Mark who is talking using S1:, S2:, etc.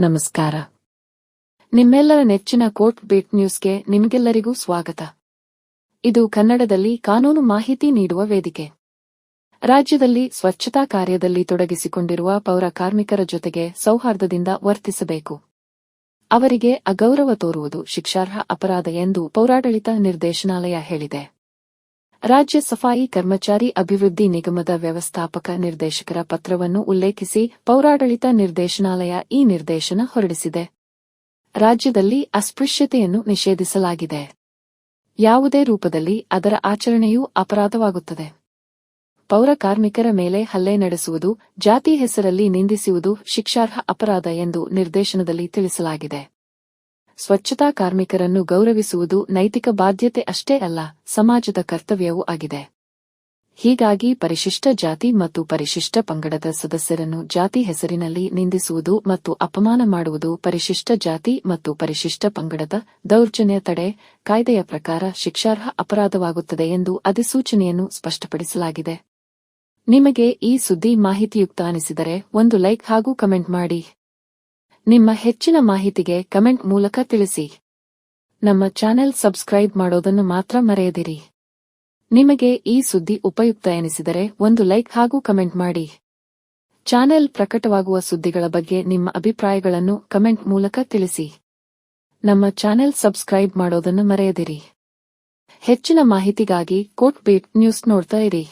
S1: ನಮಸ್ಕಾರ. ನಿಮ್ಮೆಲ್ಲರ ನೆಚ್ಚಿನ ಕೋರ್ಟ್ ಬೀಟ್ ನ್ಯೂಸ್ಗೆ ನಿಮಗೆಲ್ಲರಿಗೂ ಸ್ವಾಗತ. ಇದು ಕನ್ನಡದಲ್ಲಿ ಕಾನೂನು ಮಾಹಿತಿ ನೀಡುವ ವೇದಿಕೆ. ರಾಜ್ಯದಲ್ಲಿ ಸ್ವಚ್ಛತಾ ಕಾರ್ಯದಲ್ಲಿ ತೊಡಗಿಸಿಕೊಂಡಿರುವ ಪೌರ ಕಾರ್ಮಿಕರ ಜೊತೆಗೆ ಸೌಹಾರ್ದದಿಂದ ವರ್ತಿಸಬೇಕು. ಅವರಿಗೆ ಅಗೌರವ ತೋರುವುದು ಶಿಕ್ಷಾರ್ಹ ಅಪರಾಧ ಎಂದು ಪೌರಾಡಳಿತ ನಿರ್ದೇಶನಾಲಯ ಹೇಳಿದೆ. ರಾಜ್ಯ ಸಫಾಯಿ ಕರ್ಮಚಾರಿ ಅಭಿವೃದ್ಧಿ ನಿಗಮದ ವ್ಯವಸ್ಥಾಪಕ ನಿರ್ದೇಶಕರ ಪತ್ರವನ್ನು ಉಲ್ಲೇಖಿಸಿ ಪೌರಾಡಳಿತ ನಿರ್ದೇಶನಾಲಯ ಈ ನಿರ್ದೇಶನ ಹೊರಡಿಸಿದೆ. ರಾಜ್ಯದಲ್ಲಿ ಅಸ್ಪೃಶ್ಯತೆಯನ್ನು ನಿಷೇಧಿಸಲಾಗಿದೆ. ಯಾವುದೇ ರೂಪದಲ್ಲಿ ಅದರ ಆಚರಣೆಯೂ ಅಪರಾಧವಾಗುತ್ತದೆ. ಪೌರ ಕಾರ್ಮಿಕರ ಮೇಲೆ ಹಲ್ಲೆ ನಡೆಸುವುದು, ಜಾತಿ ಹೆಸರಲ್ಲಿ ನಿಂದಿಸುವುದು ಶಿಕ್ಷಾರ್ಹ ಅಪರಾಧ ಎಂದು ನಿರ್ದೇಶನದಲ್ಲಿ ತಿಳಿಸಲಾಗಿದೆ. ಸ್ವಚ್ಛತಾ ಕಾರ್ಮಿಕರನ್ನು ಗೌರವಿಸುವುದು ನೈತಿಕ ಬಾಧ್ಯತೆ ಅಷ್ಟೇ ಅಲ್ಲ, ಸಮಾಜದ ಕರ್ತವ್ಯವೂ ಆಗಿದೆ. ಹೀಗಾಗಿ ಪರಿಶಿಷ್ಟ ಜಾತಿ ಮತ್ತು ಪರಿಶಿಷ್ಟ ಪಂಗಡದ ಸದಸ್ಯರನ್ನು ಜಾತಿ ಹೆಸರಿನಲ್ಲಿ ನಿಂದಿಸುವುದು ಮತ್ತು ಅಪಮಾನ ಮಾಡುವುದು ಪರಿಶಿಷ್ಟ ಜಾತಿ ಮತ್ತು ಪರಿಶಿಷ್ಟ ಪಂಗಡದ ದೌರ್ಜನ್ಯ ತಡೆ, ಕಾಯ್ದೆಯ ಪ್ರಕಾರ ಶಿಕ್ಷಾರ್ಹ ಅಪರಾಧವಾಗುತ್ತದೆ ಎಂದು ಅಧಿಸೂಚನೆಯನ್ನು ಸ್ಪಷ್ಟಪಡಿಸಲಾಗಿದೆ. ನಿಮಗೆ ಈ ಸುದ್ದಿ ಮಾಹಿತಿಯುಕ್ತ ಅನಿಸಿದರೆ ಒಂದು ಲೈಕ್ ಹಾಗೂ ಕಮೆಂಟ್ ಮಾಡಿ. ನಿಮ್ಮ ಹೆಚ್ಚಿನ ಮಾಹಿತಿಗೆ ಕಮೆಂಟ್ ಮೂಲಕ ತಿಳಿಸಿ. ನಮ್ಮ ಚಾನೆಲ್ ಸಬ್ಸ್ಕ್ರೈಬ್ ಮಾಡೋದನ್ನು ಮಾತ್ರ ಮರೆಯದಿರಿ. ನಿಮಗೆ ಈ ಸುದ್ದಿ ಉಪಯುಕ್ತ ಎನಿಸಿದರೆ ಒಂದು ಲೈಕ್ ಹಾಗೂ ಕಮೆಂಟ್ ಮಾಡಿ. ಚಾನೆಲ್ ಪ್ರಕಟವಾಗುವ ಸುದ್ದಿಗಳ ಬಗ್ಗೆ ನಿಮ್ಮ ಅಭಿಪ್ರಾಯಗಳನ್ನು ಕಮೆಂಟ್ ಮೂಲಕ ತಿಳಿಸಿ. ನಮ್ಮ ಚಾನೆಲ್ ಸಬ್ಸ್ಕ್ರೈಬ್ ಮಾಡೋದನ್ನು ಮರೆಯದಿರಿ. ಹೆಚ್ಚಿನ ಮಾಹಿತಿಗಾಗಿ ಕೋಟ್ ಬೀಟ್ ನ್ಯೂಸ್ ನೋಡ್ತಾ ಇರಿ.